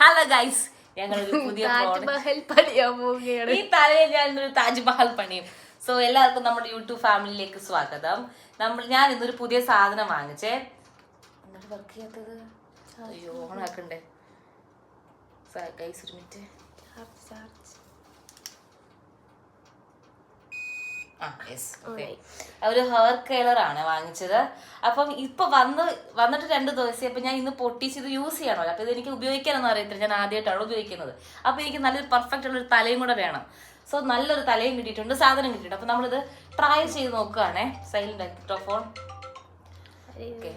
Hello guys ഞങ്ങളൊരു പുതിയ താജ്മഹൽ പണിയാൻ പോവുകയാണ്. ഈ തലയിൽ ഞാൻ ഇന്നൊരു താജ്മഹൽ പണിയും സോ എല്ലാവർക്കും നമ്മുടെ യൂട്യൂബ് ഫാമിലിയിലേക്ക് സ്വാഗതം. നമ്മൾ ഞാൻ ഇന്നൊരു പുതിയ സാധനം വാങ്ങിച്ചേ. എന്നിട്ട് വർക്ക് ചെയ്യാത്തത്? അയ്യോ ഓണാക്കണ്ടേ? ഗൈസ് ഒരു മിനിറ്റ് ചാർജ്, ചാർജ്. ആ യെസ് ഓക്കെ ഒരു ഹെയർ കെയർ ആണ് വാങ്ങിച്ചത്. അപ്പം ഇപ്പൊ വന്ന് വന്നിട്ട് രണ്ട് ദിവസം അപ്പൊ ഞാൻ ഇന്ന് പൊട്ടിച്ച് ഇത് യൂസ് ചെയ്യണമല്ലോ. അപ്പൊ ഇത് എനിക്ക് ഉപയോഗിക്കാനൊന്നും അറിയത്തില്ല. ഞാൻ ആദ്യമായിട്ടാണ് ഉപയോഗിക്കുന്നത്. അപ്പൊ എനിക്ക് നല്ലൊരു പെർഫെക്റ്റ് ഉള്ള ഒരു തലയും കൂടെ വേണം. സോ നല്ലൊരു തലയും കിട്ടിയിട്ടുണ്ട് സാധനം കിട്ടിയിട്ടുണ്ട്. അപ്പൊ നമ്മളിത് ട്രൈ ചെയ്ത് നോക്കുകയാണേ സൈലന്റ് ആക്കിട്ടോ ഫോൺ ഓക്കെ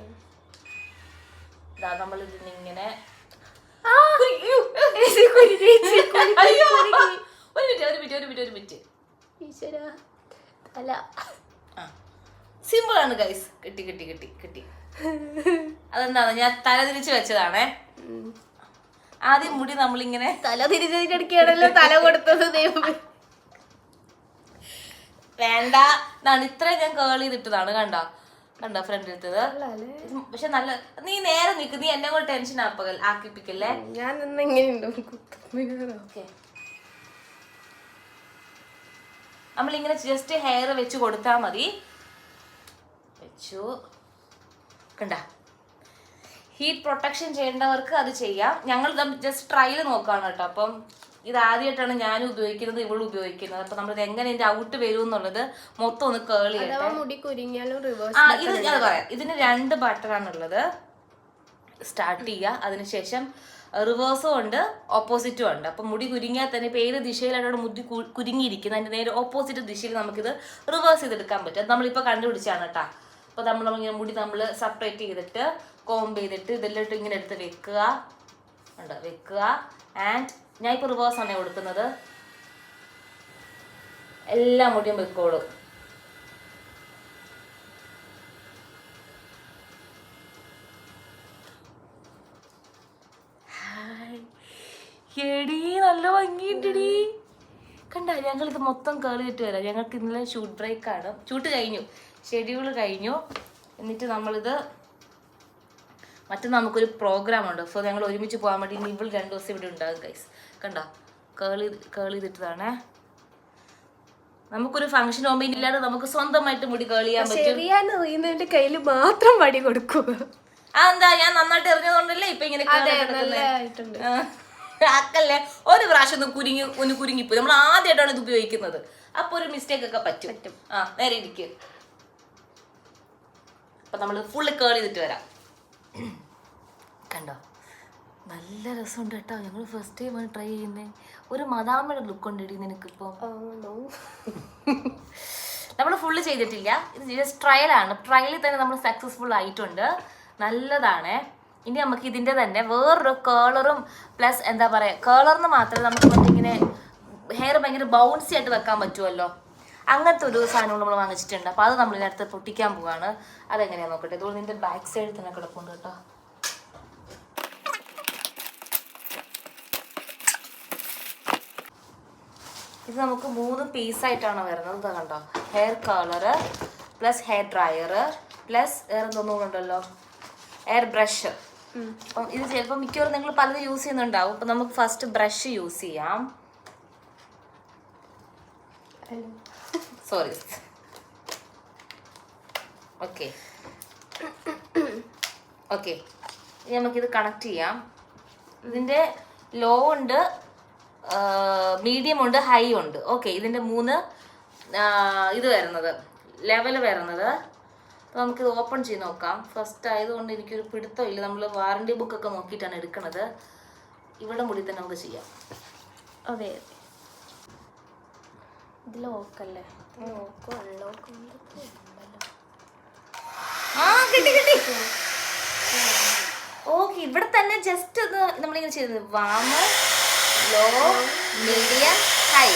മിനിറ്റ് ഒരു മിനിറ്റ് ഒരു മിനിറ്റ് ഒരു മിനിറ്റ്. ഈശ്വരാ. തല. സിമ്പിളാണ് സിമ്പിൾ ആണ് ഗൈസ് കിട്ടി കിട്ടി കിട്ടി കിട്ടി. അതെന്താണ്? ഞാൻ തല തിരിച്ച് വെച്ചതാണേ. ആദ്യം മുടി നമ്മളിങ്ങനെ തല തിരിച്ചടിക്കുകയാണല്ലോ തല കൊടുത്തത് ദൈവമേ. വേണ്ട. എന്നാണ് ഇത്രയും ഞാൻ കേൾ ചെയ്തിട്ടതാണ് കണ്ട? കണ്ട ഫ്രണ്ട് എടുത്തത്? പക്ഷെ നല്ല നീ നേരെ നിൽക്ക്. നീ എന്നെ കൂടെ ടെൻഷൻ ആപ്പകൽ ആക്കിപ്പിക്കല്ലേ? ഞാൻ നിന്ന് നമ്മളിങ്ങനെ ജസ്റ്റ് ഹെയർ വെച്ച് കൊടുത്താൽ മതി. വെച്ചു. കണ്ട? ഹീറ്റ് പ്രൊട്ടക്ഷൻ ചെയ്യേണ്ടവർക്ക് അത് ചെയ്യാം. ഞങ്ങൾ ജസ്റ്റ് ട്രയൽ നോക്കുകയാണ് കേട്ടോ. അപ്പം ഇത് ആദ്യമായിട്ടാണ് ഞാൻ ഉപയോഗിക്കുന്നത് ഇവൾ ഉപയോഗിക്കുന്നത്. അപ്പൊ നമ്മൾ എങ്ങനെ ഇതിന്റെ ഔട്ട് വരും എന്നുള്ളത് മൊത്തം ഒന്ന് കേളി ചെയ്യാം മുടി കുരുങ്ങിയാലും റിവേഴ്സ് ആ ഇത് ഞാൻ പറയാം. ഇതിന് രണ്ട് ബട്ടണാണുള്ളത് സ്റ്റാർട്ട് ചെയ്യുക അതിനുശേഷം റിവേഴ്സും ഉണ്ട് ഓപ്പോസിറ്റും ഉണ്ട്. അപ്പം മുടി കുരുങ്ങിയാൽ തന്നെ ഇപ്പം ഏത് ദിശയിലാണ് മുടി കുരുങ്ങിയിരിക്കുന്നത്? അതിന്റെ നേരെ ഓപ്പോസിറ്റ് ദിശയിൽ നമുക്കിത് റിവേഴ്സ് ചെയ്തെടുക്കാൻ പറ്റും. അത് നമ്മളിപ്പോൾ കണ്ടുപിടിച്ചാണ് കേട്ടോ. അപ്പോൾ നമ്മൾ ഇങ്ങനെ മുടി നമ്മൾ സെപ്പറേറ്റ് ചെയ്തിട്ട് കോംബ് ചെയ്തിട്ട് ഇതെല്ലാം ഇങ്ങനെ എടുത്ത് വെക്കുക. ഉണ്ട് വെക്കുക. ആൻഡ് ഞാൻ ഇപ്പോൾ റിവേഴ്സ് ആണ് കൊടുക്കുന്നത്. എല്ലാ മുടിയും വെക്കോളും. എടീ നല്ല ഭംഗിയുണ്ടടി. കണ്ട ഞങ്ങൾ ഇത് മൊത്തം കേറിയിട്ട് വരാം. ഞങ്ങൾക്ക് ഇന്നലെ ഷൂട്ട് ബ്രേക്ക് ആണ്. ഷൂട്ട് കഴിഞ്ഞു. ഷെഡ്യൂൾ കഴിഞ്ഞു. എന്നിട്ട് നമ്മളിത് മറ്റേ നമുക്കൊരു പ്രോഗ്രാം ഉണ്ട്. സോ ഞങ്ങൾ ഒരുമിച്ച് പോകാൻ വേണ്ടി ഇനി ഇവൾ രണ്ടു ദിവസം ഇവിടെ ഉണ്ടാകും ഗൈസ് കണ്ട കേളി കേളി ഇതിട്ടതാണേ നമുക്കൊരു ഫംഗ്ഷൻ ഓമ്പിൻ ഇല്ലാതെ നമുക്ക് സ്വന്തമായിട്ട് മുടി കേൾ ചെയ്യാൻ പറ്റും. കയ്യിൽ മാത്രം വടി കൊടുക്കുക ആ എന്താ ഞാൻ നന്നായിട്ട് എറിഞ്ഞതുകൊണ്ടല്ലേ ഇപ്പൊ ഇങ്ങനെ ആക്കല്ലേ ഒരു പ്രാവശ്യം ഒന്ന് കുരുങ്ങി ഒന്ന് കുരുങ്ങിപ്പോയി. നമ്മൾ ആദ്യമായിട്ടാണ് ഇത് ഉപയോഗിക്കുന്നത്. അപ്പൊ ഒരു മിസ്റ്റേക്ക് ഒക്കെ പറ്റും. പറ്റും. ആ നേരെ ഇരിക്കും. അപ്പൊ നമ്മൾ ഫുള്ള് കേൾ ചെയ്തിട്ട് വരാം. കണ്ടോ? നല്ല രസമുണ്ട് കേട്ടോ. ഞങ്ങൾ ഫസ്റ്റ് ടൈം ആണ് ട്രൈ ചെയ്യുന്നത് ഒരു മദാമയുടെ ലുക്ക് ഉണ്ടെടി നിനക്കിപ്പോ. ആണോ നമ്മൾ ഫുള്ള് ചെയ്തിട്ടില്ല. ഇത് ജസ്റ്റ് ട്രയലാണ് ട്രയലിൽ തന്നെ നമ്മൾ സക്സസ്ഫുൾ ആയിട്ടുണ്ട്. നല്ലതാണ്. ഇനി നമുക്ക് ഇതിന്റെ തന്നെ വേറൊരു കേളറും പ്ലസ് എന്താ പറയുക കേളറിന് മാത്രമേ നമുക്ക് ഇങ്ങനെ ഹെയർ ഭയങ്കര ബൗൺസി ആയിട്ട് വെക്കാൻ പറ്റുമല്ലോ അങ്ങനത്തെ ഒരു സാധനം നമ്മൾ വാങ്ങിച്ചിട്ടുണ്ട്. അപ്പോൾ അത് നമ്മൾ നേരത്തെ പൊട്ടിക്കാൻ പോവാണ്. അതെങ്ങനെയാണെന്ന് നോക്കട്ടെ? ഇതുപോലെ നിന്റെ ബാക്ക് സൈഡിൽ തന്നെ കിടപ്പുണ്ട് കേട്ടോ. ഇത് നമുക്ക് മൂന്ന് പീസായിട്ടാണ് വരുന്നത്. ഇത് കണ്ടോ? Hair colour plus hair dryer plus വേറെ തോന്നുന്നുണ്ടല്ലോ എയർ ബ്രഷ് അപ്പം ഇത് ചിലപ്പോൾ മിക്കവാറും നിങ്ങൾ പലതും യൂസ് ചെയ്യുന്നുണ്ടാവും. അപ്പം നമുക്ക് ഫസ്റ്റ് ബ്രഷ് യൂസ് ചെയ്യാം. സോറി ഓക്കെ ഓക്കെ ഇനി നമുക്കിത് കണക്ട് ചെയ്യാം. ഇതിന്റെ ലോ ഉണ്ട് മീഡിയം ഉണ്ട് ഹൈ ഉണ്ട്. ഓക്കെ ഇതിന്റെ മൂന്ന് ഇത് വരുന്നത്. ലെവൽ വരുന്നത്. അപ്പോൾ നമുക്കിത് ഓപ്പൺ ചെയ്ത് നോക്കാം. ഫസ്റ്റ് ആയതുകൊണ്ട് എനിക്കൊരു പിടുത്തമില്ല നമ്മൾ വാറണ്ടി ബുക്കൊക്കെ നോക്കിയിട്ടാണ് എടുക്കുന്നത് ഇവിടെ മുടി തന്നെ നമുക്ക് ചെയ്യാം. അതെ അതെ. ഇതിൽ ഓക്കല്ലേ ലോക്കോ അൺലോക്കോ ആ കിട്ടി കിട്ടി. ഓക്കെ ഇവിടെ തന്നെ ജസ്റ്റ് ഒന്ന് നമ്മളിങ്ങനെ ചെയ്തത്. Warm low medium high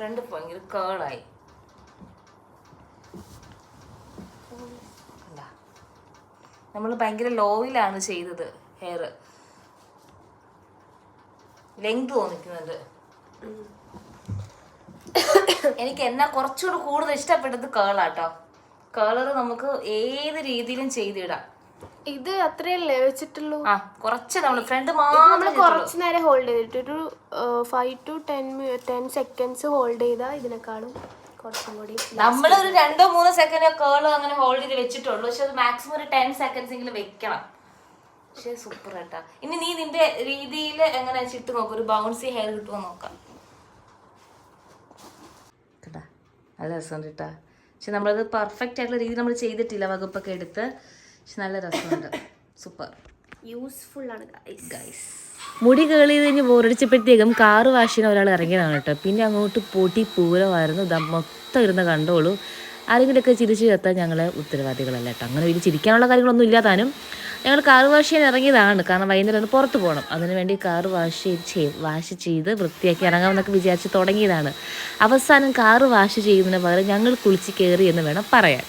front ഭയങ്കര കേളായി നമ്മൾ ഭയങ്കര ലോയിലാണ് ചെയ്തത് ഹെയർ ലെങ്ത് തോന്നിക്കുന്നുണ്ട് എനിക്ക് എന്നാ കുറച്ചുകൂടി കൂടുതൽ ഇഷ്ടപ്പെട്ടത് കേളാട്ടോ കേളർ നമുക്ക് ഏത് രീതിയിലും ചെയ്തിടാം ഇത് അത്രയല്ലേ വെച്ചിട്ടുള്ളൂ? ആ കുറച്ച് നമ്മൾ ഫ്രണ്ട് നമ്മൾ മാത്രം കുറച്ച് നേരം ഹോൾഡ് ചെയ്തിട്ട് ഒരു five to ten ten seconds hold ചെയ്താൽ ഇതിനെക്കാളും കുറച്ചും കൂടി നമ്മൾ ഒരു രണ്ടോ മൂന്നോ സെക്കൻഡ് കേൾ അങ്ങനെ ഹോൾഡ് ചെയ്ത് വെച്ചിട്ടുള്ളൂ. പക്ഷെ അത് മാക്സിമം ഒരു ടെൻ സെക്കൻഡ്സ് എങ്കിലും വെക്കണം. പക്ഷെ സൂപ്പർ കേട്ടാ ഇനി നീ നിന്റെ രീതിയിൽ എങ്ങനെ ചിട്ട് നോക്കും? ഒരു ബൗൺസി ഹെയർ കിട്ടുമോ നോക്കാം. കേട്ടാ നല്ല രസമുണ്ട് കേട്ടാ പക്ഷെ നമ്മളത് പെർഫെക്റ്റ് ആയിട്ടുള്ള രീതിയിൽ നമ്മൾ ചെയ്തിട്ടില്ല വകുപ്പൊക്കെ എടുത്ത്. പക്ഷെ നല്ല രസമുണ്ട്. സൂപ്പർ. യൂസ്ഫുൾ ആണ് ഗൈസ് മുടി കേളി കഴിഞ്ഞ് ബോറടിച്ചപ്പോഴത്തേക്കും കാറ് വാഷിന് ഒരാൾ ഇറങ്ങിയതാണ് കേട്ടോ. പിന്നെ അങ്ങോട്ട് പൊട്ടി പൂരമായിരുന്നു. ഇതാ മൊത്തം ഇരുന്ന് കണ്ടോളൂ. ആരെങ്കിലുമൊക്കെ ചിരിച്ചു ചേർത്താൽ ഞങ്ങൾ ഉത്തരവാദികളല്ല കേട്ടോ. അങ്ങനെ വലിയ ചിരിക്കാനുള്ള കാര്യങ്ങളൊന്നും ഇല്ലാതാനും ഞങ്ങൾ കാറ് വാഷ് ചെയ്യാൻ ഇറങ്ങിയതാണ്. കാരണം വൈകുന്നേരം പുറത്ത് പോകണം. അതിനുവേണ്ടി കാറ് വാഷ് ചെയ്ത് വാഷ് ചെയ്ത് വൃത്തിയാക്കി ഇറങ്ങാമെന്നൊക്കെ വിചാരിച്ച് തുടങ്ങിയതാണ്. അവസാനം കാറ് വാഷ് ചെയ്യുന്നതിന് പകരം ഞങ്ങൾ കുളിച്ച് കയറി എന്ന് വേണം പറയാൻ.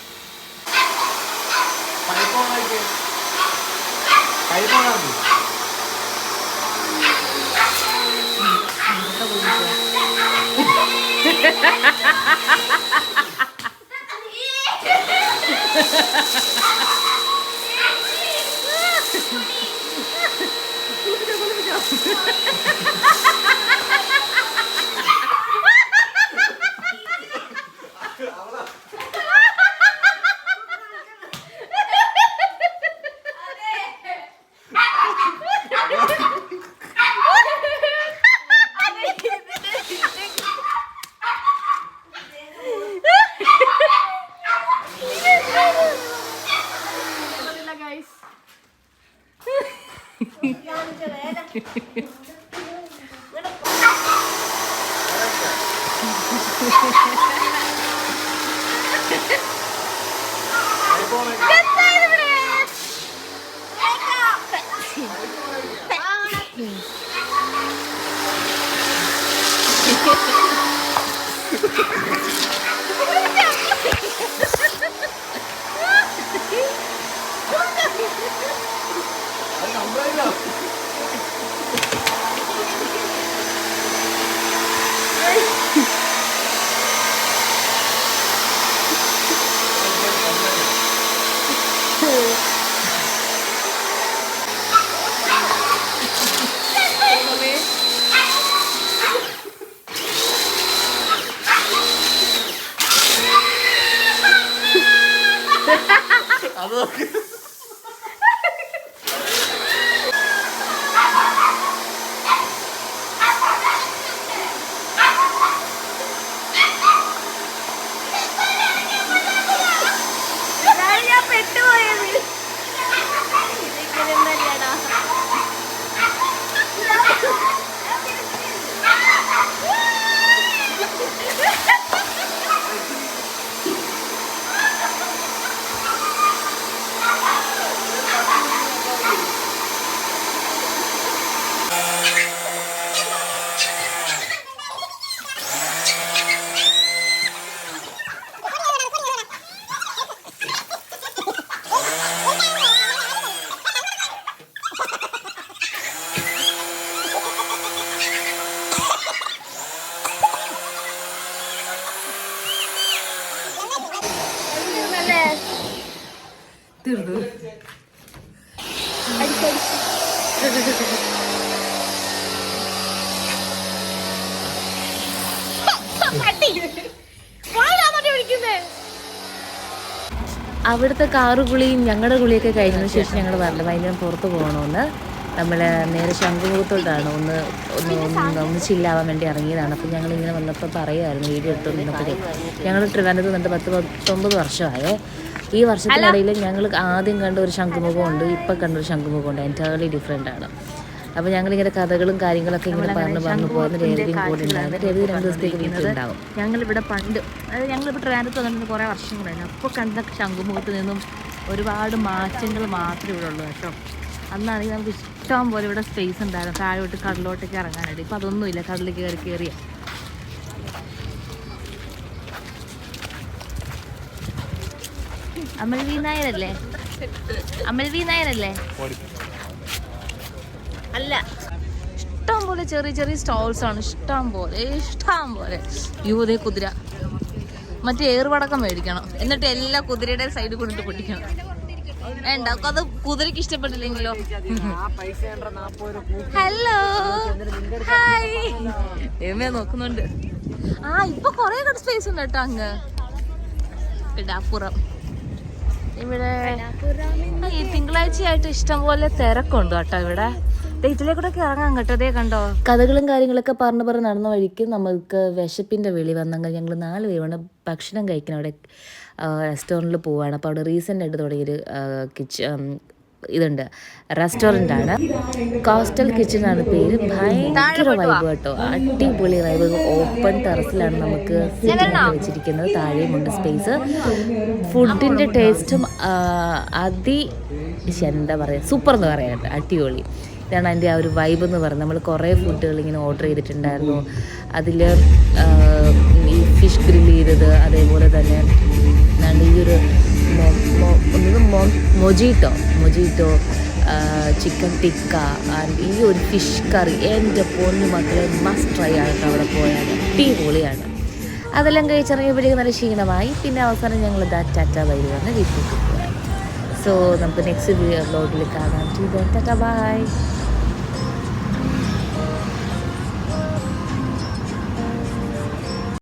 요 안 먹겠어. അവിടുത്തെ കാറ് കുളിയും ഞങ്ങളുടെ കുളിയൊക്കെ കഴിഞ്ഞതിന് ശേഷം ഞങ്ങൾ പറഞ്ഞു വൈകുന്നേരം പുറത്ത് പോകണമെന്ന്. നമ്മൾ നേരെ ശംഖുമുഖത്തോട്ടാണ്. ഒന്ന് ഒന്ന് ഒന്ന് ഒന്ന് ചില്ലാവാൻ വേണ്ടി ഇറങ്ങിയതാണ്. അപ്പം ഞങ്ങൾ ഇങ്ങനെ വന്നപ്പോൾ പറയുമായിരുന്നു വീഡിയോ എടുത്തു നിന്നപ്പോഴേ ഞങ്ങൾ ട്രിവാൻഡ്രത്ത് നിന്നിട്ട് പത്ത് പത്തൊമ്പത് വർഷമായേ. ഈ വർഷത്തിനിടയിൽ ഞങ്ങൾ ആദ്യം കണ്ട ഒരു ശംഖുമുഖമുണ്ട് ഇപ്പം കണ്ട ഒരു ശംഖുമുഖമുണ്ട്. എന്റയർലി ഡിഫറെന്റ് ആണ്. അപ്പോൾ ഞങ്ങളിങ്ങനെ കഥകളും കാര്യങ്ങളൊക്കെ ഇങ്ങനെ പറഞ്ഞു പറഞ്ഞു പോകുന്ന രേവതിയും കൂടെ ഉണ്ടായിരുന്നു രേവതി രണ്ട് ദിവസത്തേക്ക് വീട്ടിലുണ്ടാവും. ഞങ്ങളിവിടെ പണ്ട് അതായത് ഞങ്ങളിപ്പോൾ ട്രിവാൻഡ്രത്ത് വന്നിട്ട് കുറേ വർഷങ്ങളായിരുന്നു അപ്പോൾ കണ്ട ശംഖുമുഖത്ത് നിന്നും ഒരുപാട് മാറ്റങ്ങൾ മാത്രമേ ഇവിടെ ഉള്ളൂ കേട്ടോ. അന്നാണെങ്കിൽ നമുക്ക് ഇഷ്ടം പോലെ ഇവിടെ സ്പേസ് ഉണ്ടായിരുന്നു. താഴോട്ട് കടലോട്ടൊക്കെ ഇറങ്ങാനായിട്ട് ഇപ്പം അതൊന്നുമില്ല. കടലിൽ കയറി കയറിയ അമൽ വി നായരല്ലേ? അമൽ വി നായരല്ലേ? അല്ല. ഇഷ്ടം പോലെ ചെറിയ ചെറിയ സ്റ്റോൾസ് ആണ്. ഇഷ്ടം പോലെ ഇഷ്ടം പോലെ. യുവതേ കുതിര. മറ്റേ ഏറുപടക്കം മേടിക്കണം. എന്നിട്ട് എല്ലാ കുതിരയുടെ സൈഡിൽ കൊണ്ടിട്ട് പൊട്ടിക്കണം. വേണ്ട അത് കുതിരക്ക് ഇഷ്ടപ്പെട്ടില്ലെങ്കിലോ? ഹലോ ഹായ് എമ്മ നോക്കുന്നുണ്ട്. ആ ഇപ്പൊ കൊറേ കട സ്പേസ് ഉണ്ട് കേട്ടോ അങ്ങ്. പിടാപ്പുറം ഇവിടെ ഈ തിങ്കളാഴ്ചയായിട്ട് ഇഷ്ടംപോലെ തിരക്കുണ്ട് കേട്ടോ ഇവിടെ. ദേ ഇതിലേക്കൂടെ ഇറങ്ങാൻ കേട്ടോ അതേ കണ്ടോ? കഥകളും കാര്യങ്ങളൊക്കെ പറഞ്ഞു പറഞ്ഞ് നടന്ന വഴിക്ക് നമുക്ക് വിശപ്പിന്റെ വെളി വന്നെങ്കിൽ ഞങ്ങൾ നാല് പേരുണ്ട് ഭക്ഷണം കഴിക്കണം അവിടെ റെസ്റ്റോറന്റിൽ പോവുകയാണ് അപ്പോൾ അവിടെ റീസെന്റ് ആയിട്ട് തുടങ്ങിയൊരു കിച്ചൺ ഇതുണ്ട്. റെസ്റ്റോറന്റ് ആണ്. കോസ്റ്റൽ കിച്ചൺ ആണ് പേര്. ഭയങ്കര വൈബ് കേട്ടോ. അടിപൊളി വൈബ് ഓപ്പൺ ടെറസിലാണ് നമുക്ക് വെച്ചിരിക്കുന്നത്. വെച്ചിരിക്കുന്നത് താഴെയുമുണ്ട് സ്പേസ് ഫുഡിന്റെ ടേസ്റ്റും അതി എന്താ പറയുക സൂപ്പർ എന്ന് പറയാനുണ്ട് അടിപൊളി. ഇതാണ് അതിന്റെ ആ ഒരു വൈബ് എന്ന് പറയുന്നത്. നമ്മൾ കുറേ ഫുഡുകൾ ഇങ്ങനെ ഓർഡർ ചെയ്തിട്ടുണ്ടായിരുന്നു. അതിൽ ഈ ഫിഷ് ഗ്രില്ല് ചെയ്തത് അതേപോലെ തന്നെ എന്താണ് ഈ ഒരു ഒന്നും mojito mojito chicken tikka and ഈ ഒരു ഫിഷ് കറി എന്റെ പൊന്നു മക്കളെ മസ്റ്റ് ട്രൈ ആണ് കേട്ടോ അവിടെ പോയാൽ അടിപൊളിയാണ്. അതെല്ലാം കഴിച്ചിറങ്ങിയപ്പോഴേക്കും നല്ല ക്ഷീണമായി. പിന്നെ അവസാനം ഞങ്ങൾ ദാ ടാറ്റ വൈദ്യു വന്ന് വീട്ടിലേക്ക് പോകാൻ സോ നമുക്ക് നെക്സ്റ്റ് ബ്ലോഗിൽ കാണാം. Tata bye.